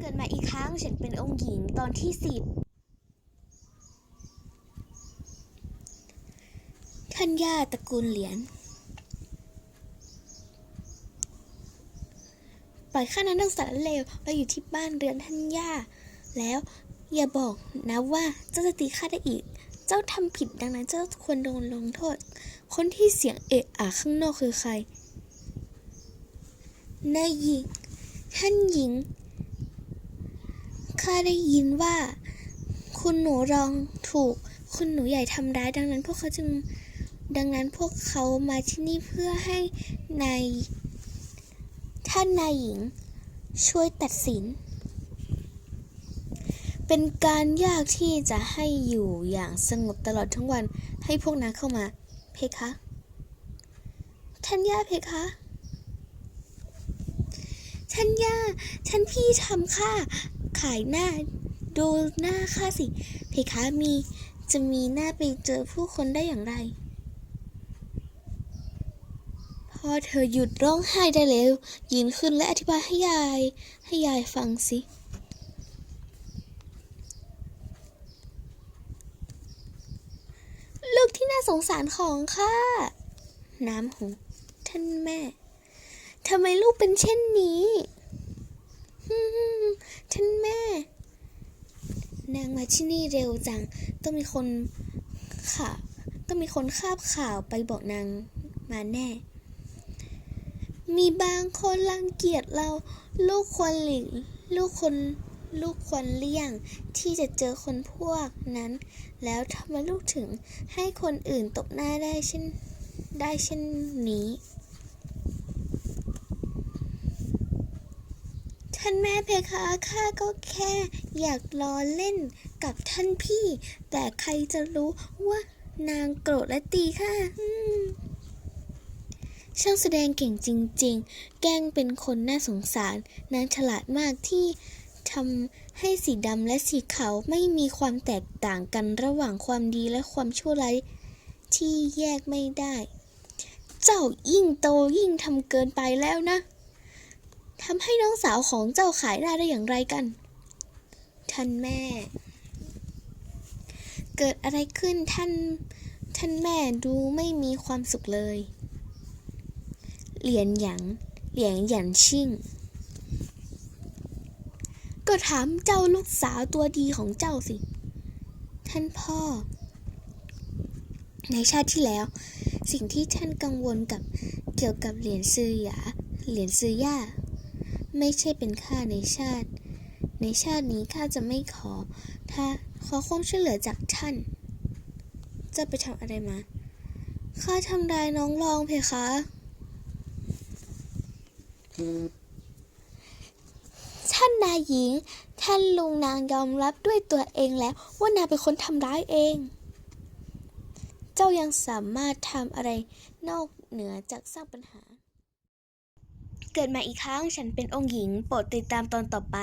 เกิดมาอีกครั้งฉันเป็นองค์หญิงตอนที่สิบท่านย่าตระกูลเหรียญปล่อยข้านั้นดังสารเลวเราอยู่ที่บ้านเรือนท่านย่า แล้วอย่าบอกนะว่าเจ้าจะตีข้าได้อีก เจ้าทำผิดดังนั้นเจ้าควรโดนลงโทษ คนที่เสียงเอะอะข้างนอกคือใครนายหญิง ท่านหญิง ข้าได้ยินว่า คุณหนูรองถูก คุณหนูใหญ่ทำร้าย ดังนั้นพวกเขาจึงดังนั้นพวกเขามาที่นี่เพื่อให้นายท่านนายหญิง ช่วยตัดสิน เป็นการยากที่จะให้อยู่อย่างสงบตลอดทั้งวันให้พวกนั้นเข้ามา เพคะ ท่านย่าเพคะท่านย่าท่านพี่ทำข้า ขายหน้า ดูหน้าข้าสิ เพคะมีจะมีหน้าไปเจอผู้คนได้อย่างไร พอเธอหยุดร้องไห้ได้แล้ว ยืนขึ้นและอธิบายให้ยาย ให้ยายฟังสิลูกที่น่าสงสารของข้า น้ำหู ท่านแม่ ทำไมลูกเป็นเช่นนี้ฮึ ท่านแม่ นางมาที่นี่เร็วจัง ต้องมีคนข่าวต้องมีคนคาบข่าวไปบอกนางมาแน่ มีบางคนรังเกียจเรา ลูกควรหลีกลูกคนลูกควรเลี่ยงที่จะเจอคนพวกนั้น แล้วทำไมลูกถึงให้คนอื่นตบหน้าได้เช่นได้เช่นนี้ ท่านแม่เพคะข้าก็แค่อยากล้อเล่นกับท่านพี่ แต่ใครจะรู้ว่านางโกรธและตีข้าช่างแสดงเก่งจริง ๆ แกล้งเป็นคนน่าสงสาร นางฉลาดมากที่ทำให้สีดำและสีขาวไม่มีความแตกต่างกันระหว่างความดีและความชั่วร้ายที่แยกไม่ได้ เจ้ายิ่งโตยิ่งทำเกินไปแล้วนะ ทำให้น้องสาวของเจ้าขายหน้ได้อย่างไรกัน ท่านแม่ เกิดอะไรขึ้นท่าน ท่านแม่ดูไม่มีความสุขเลย เหรียญหยางเหรียญหยันชิ่ง ก็ถามเจ้าลูกสาวตัวดีของเจ้าสิ ท่านพ่อ ในชาติที่แล้ว สิ่งที่ท่านกังวลกับเกี่ยวกับเหรียญซือหยาเหรียญซือย่า ไม่ใช่เป็นข้าในชาติ ในชาตินี้ข้าจะไม่ขอ ถ้าขอความช่วยเหลือจากท่าน จะไปทำอะไรมา ข้าทำร้ายน้องรองเพคะ ท่านนายหญิง ท่านลุงนางยอมรับด้วยตัวเองแล้วว่านางเป็นคนทำร้ายเอง เจ้ายังสามารถทำอะไรนอกเหนือจากสร้างปัญหา เกิดมาอีกครั้งฉันเป็นองค์หญิง โปรดติดตามตอนต่อไป